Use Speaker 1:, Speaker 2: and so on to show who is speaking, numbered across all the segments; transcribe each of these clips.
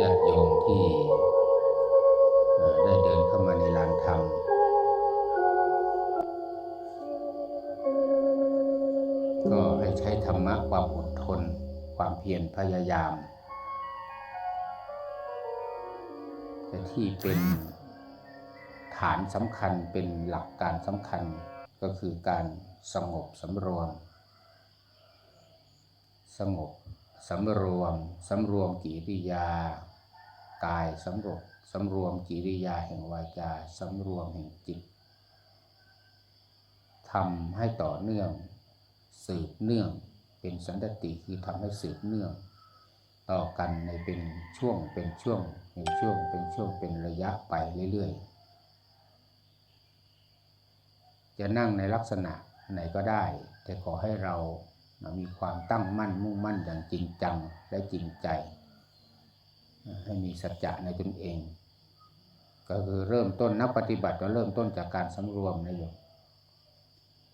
Speaker 1: ญาติโยมที่ได้เดินเข้ามาในลานธรรมก็ให้ใช้ธรรมะความอดทน ความเพียรพยายาม แต่ที่เป็นฐานสำคัญเป็นหลักการสำคัญก็คือการสงบสำรวม สงบสำรวมสำรวมกิริยากายสำรวมสำรวมกิริยาแห่งวาจาสำรวมแห่งจิตทำให้ต่อเนื่อง สืบเนื่อง เป็นสันตติคือทำให้สืบเนื่อง ต่อกันในเป็นช่วงเป็นช่วงเป็นช่วงเป็นช่วงเป็นระยะไปเรื่อยๆ จะนั่งในลักษณะไหนก็ได้ แต่ขอให้เรา มีความตั้งมั่นมุ่งมั่นอย่างจริงจังและจริงใจ ให้มีสัจจะในตนเอง ก็คือเริ่มต้นนักปฏิบัติก็เริ่มต้นจากการสำรวมนะโยม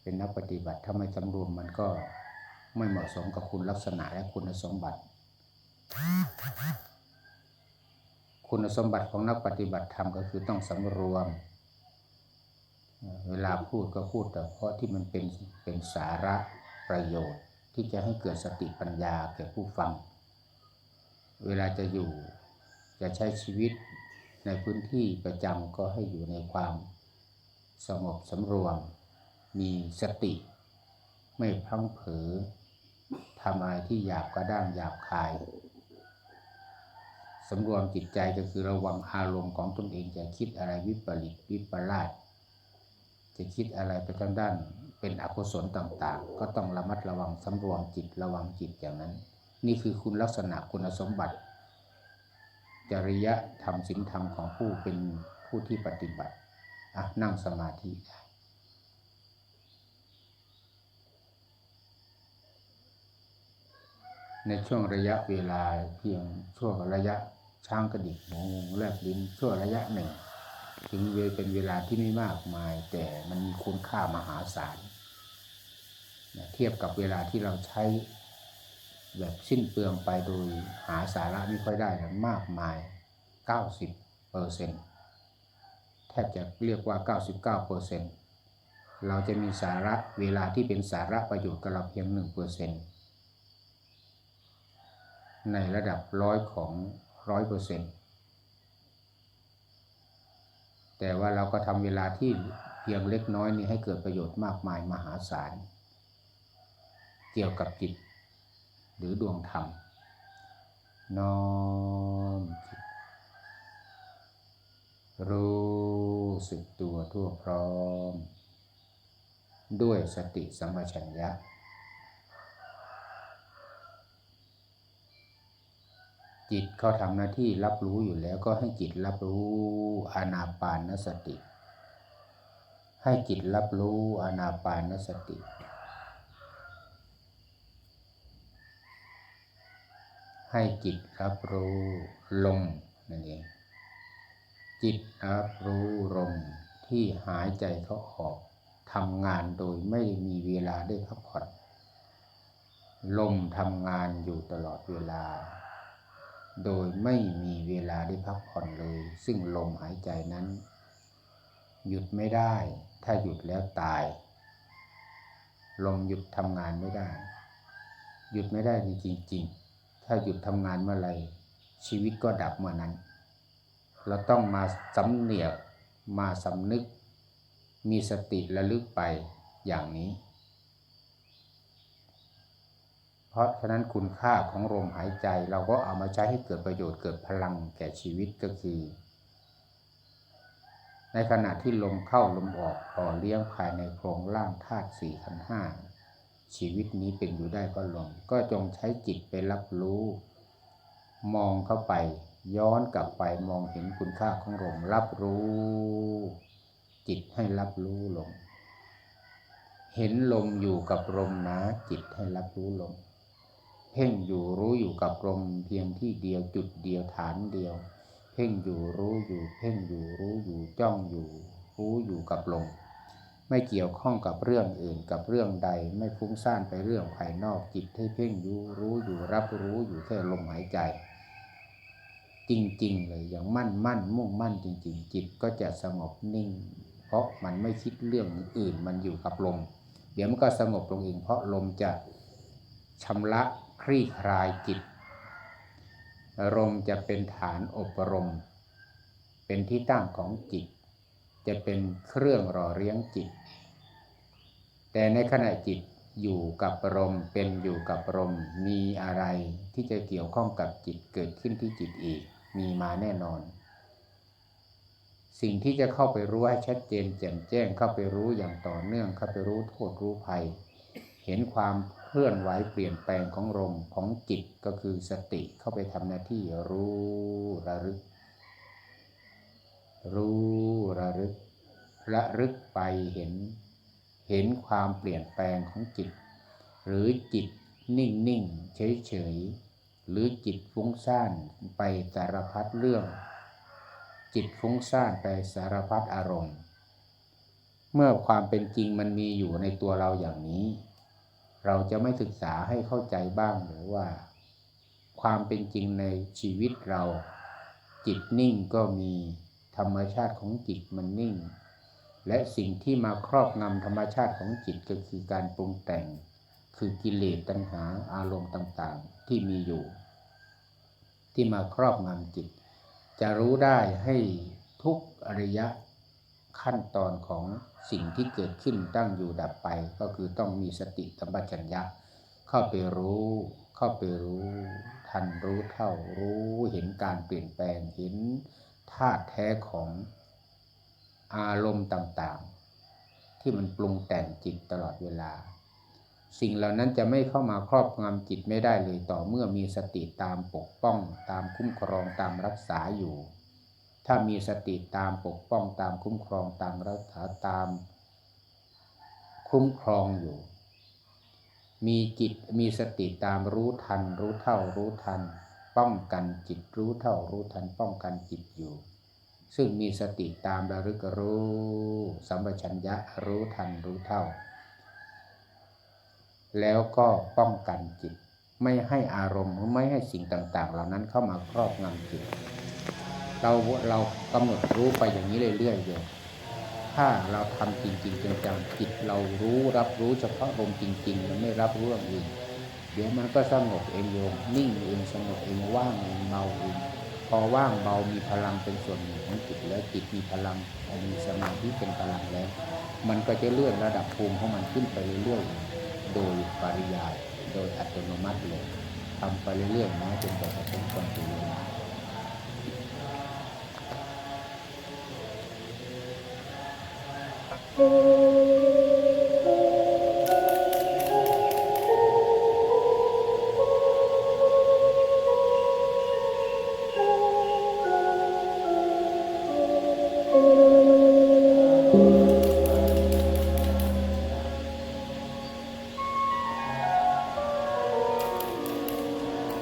Speaker 1: เป็นนักปฏิบัติถ้าไม่สำรวมมันก็ไม่เหมาะสมกับคุณลักษณะและคุณสมบัติ คุณสมบัติของนักปฏิบัติธรรมก็คือต้องสำรวม เวลาพูดก็พูดแต่เพราะที่มันเป็นเป็นสาระประโยชน์ ที่จะให้เกิดสติปัญญาแก่ผู้ฟัง เวลาจะอยู่จะใช้ชีวิตในพื้นที่ประจำก็ให้อยู่ในความสงบสำรวม มีสติ ไม่พลั้งเผลอทำอะไรที่หยาบกระด้างหยาบคายสำรวมจิตใจก็คือระวังอารมณ์ของตนเองจะคิดอะไรวิปริตวิปลาส จะคิดอะไรไปทางด้าน เป็นอกุศลต่างๆ ก็ต้องระมัดระวังสำรวมจิตระวังจิตอย่างนั้น นี่คือคุณลักษณะคุณสมบัติ จริยธรรมศีลธรรมของผู้เป็นผู้ที่ปฏิบัติอะนั่งสมาธิได้ในช่วงระยะเวลาเพียงช่วงระยะช้างกระดิกหัวงูแลบลิ้นช่วงระยะหนึ่ง ถึงเวลเป็นเวลาที่ไม่มากมาย แต่มันมีคุณค่ามหาศาลนะเทียบกับเวลาที่เราใช้แบบสิ้นเปลืองไปโดยหาสาระไม่ค่อยได้นะมากมาย 90เปอร์เซ็นแทบจะเรียกว่า 99เปอร์เซ็นเราจะมีสาระเวลาที่เป็นสาระประโยชน์กับเราเพียง1เปอร์เซ็นในระดับร้อยของร้อยเปอร์เซ็นต์ แต่ว่าเราก็ทำเวลาที่เพียงเล็กน้อยนี้ให้เกิดประโยชน์มากมายมหาศาล เกี่ยวกับจิต หรือดวงธรรมน้อมจิตรู้สึกตัวทั่วพร้อม ด้วยสติสัมปชัญญะ จิตเขาทำหน้าที่รับรู้อยู่แล้วก็ให้จิตรับรู้อานาปานสติ ให้จิตรับรู้อานาปานสติ ให้จิตรับรู้ลมนั่นเองจิตรับรู้ลมที่หายใจเขาออกทำงานโดยไม่มีเวลาได้พักผ่อนลมทำงานอยู่ตลอดเวลา โดยไม่มีเวลาได้พักผ่อนเลย ซึ่งลมหายใจนั้น หยุดไม่ได้ ถ้าหยุดแล้วตาย ลมหยุดทำงานไม่ได้ หยุดไม่ได้จริง ๆ ถ้าหยุดทำงานเมื่อไรชีวิตก็ดับเมื่อนั้น เราต้องมาสำเนียกมาสำนึก มีสติระลึกไปอย่างนี้ เพ ราะฉะนั้นคุณค่าของลมหายใจเราก็เอามาใช้ให้เกิดประโยชน์เกิดพลังแก่ชีวิตก็คือ ในขณะที่ลมเข้าลมออกหล่อเลี้ยงภายในโครงร่างธาตุสี่ขันธ์ห้าชีวิตนี้เป็นอยู่ได้ก็ลมก็จงใช้จิตไปรับรู้ มองเข้าไป ย้อนกลับไปมองเห็นคุณค่าของลมรับรู้ จิตให้รับรู้ลมเห็นลมอยู่กับลมนะ จิตให้รับรู้ลม เพ่งอยู่รู้อยู่กับลมเพียงที่เดียวจุดเดียวฐานเดียว เพ่งอยู่รู้อยู่เพ่งอยู่รู้อยู่จ้องอยู่ รู้อยู่กับลมไม่เกี่ยวข้องกับเรื่องอื่นกับเรื่องใดไม่ฟุ้งซ่านไปเรื่องภายนอกจิตให้เพ่งอยู่รู้อยู่รับรู้อยู่แค่ลมหายใจ จริงๆเลยอย่างมั่นมั่นมุ่งมั่นจริง ๆ จิตก็จะสงบนิ่ง เพราะมันไม่คิดเรื่องอื่นมันอยู่กับลมเดี๋ยวมันก็สงบลงเองเพราะลมจะชำระ คลี่คลายจิตลมจะเป็นฐานอบรม เป็นที่ตั้งของจิต จะเป็นเครื่องหล่อเลี้ยงจิต แต่ในขณะจิตอยู่กับลมเป็นอยู่กับลมมีอะไรที่จะเกี่ยวข้องกับจิตเกิดขึ้นที่จิตอีก มีมาแน่นอน สิ่งที่จะเข้าไปรู้ให้ชัดเจนแจ่มแจ้งเข้าไปรู้อย่างต่อเนื่องเข้าไปรู้โทษรู้ภัย เห็นความ เคลื่อนไหวเปลี่ยนแปลงของลมของจิตก็คือสติเข้าไปทำหน้าที่รู้ระลึก รู้ระลึก ระลึกไปเห็น เห็นความเปลี่ยนแปลงของจิต หรือจิตนิ่งนิ่งเฉยเฉยหรือจิตฟุ้งซ่านไปสารพัดเรื่อง จิตฟุ้งซ่านไปสารพัดอารมณ์ เมื่อความเป็นจริงมันมีอยู่ในตัวเราอย่างนี้ เราจะไม่ศึกษาให้เข้าใจบ้างหรือว่า ความเป็นจริงในชีวิตเรา จิตนิ่งก็มีธรรมชาติของจิตมันนิ่ง และสิ่งที่มาครอบงำธรรมชาติของจิตก็คือการปรุงแต่ง คือกิเลสตัณหาอารมณ์ต่างๆ ที่มีอยู่ ที่มาครอบงำจิต จะรู้ได้ให้ทุกอริยะ ขั้นตอนของสิ่งที่เกิดขึ้นตั้งอยู่ดับไป ก็คือต้องมีสติสัมปชัญญะ เข้าไปรู้ เข้าไปรู้ ทันรู้เท่ารู้เห็นการเปลี่ยนแปลงเห็นธาตุแท้ของอารมณ์ต่างๆ ที่มันปรุงแต่งจิตตลอดเวลา สิ่งเหล่านั้นจะไม่เข้ามาครอบงำจิตไม่ได้เลยต่อเมื่อมีสติตามปกป้อง ตามคุ้มครองตามรักษาอยู่ ถ้ามีสติตามปกป้องตามคุ้มครองตามรักษาตาม คุ้มครองอยู่ มีจิตมีสติตามรู้ทัน รู้เท่ารู้ทัน ป้องกันจิตรู้เท่ารู้ทัน ป้องกันจิตอยู่ ซึ่งมีสติตามระลึกรู้สัมปชัญญะรู้ทันรู้เท่า แล้วก็ป้องกันจิต ไม่ให้อารมณ์ไม่ให้สิ่งต่าง ๆ เหล่านั้นเข้ามาครอบงำจิต เราเรากำหนดรู้ไปอย่างนี้เรื่อยๆโยมถ้าเราทำจริงๆจังๆจิตเรารู้รับรู้เฉพาะลมจริง ๆ มันไม่รับรู้อย่างอื่นเดี๋ยวมันก็สงบเองโยมนิ่งเองสงบเองว่างเองเบาเองพอว่างเบามีพลังเป็นส่วนหนึ่งของจิตแล้วจิตมีพลังมีสมาธิเป็นพลังแล้ว มันก็จะเลื่อนระดับภูมิของมันขึ้นไปเรื่อยๆโดยปริยาย โดยอัตโนมัติเลยทำไปเรื่อยๆนะจนกว่าจะเป็นความเป็ น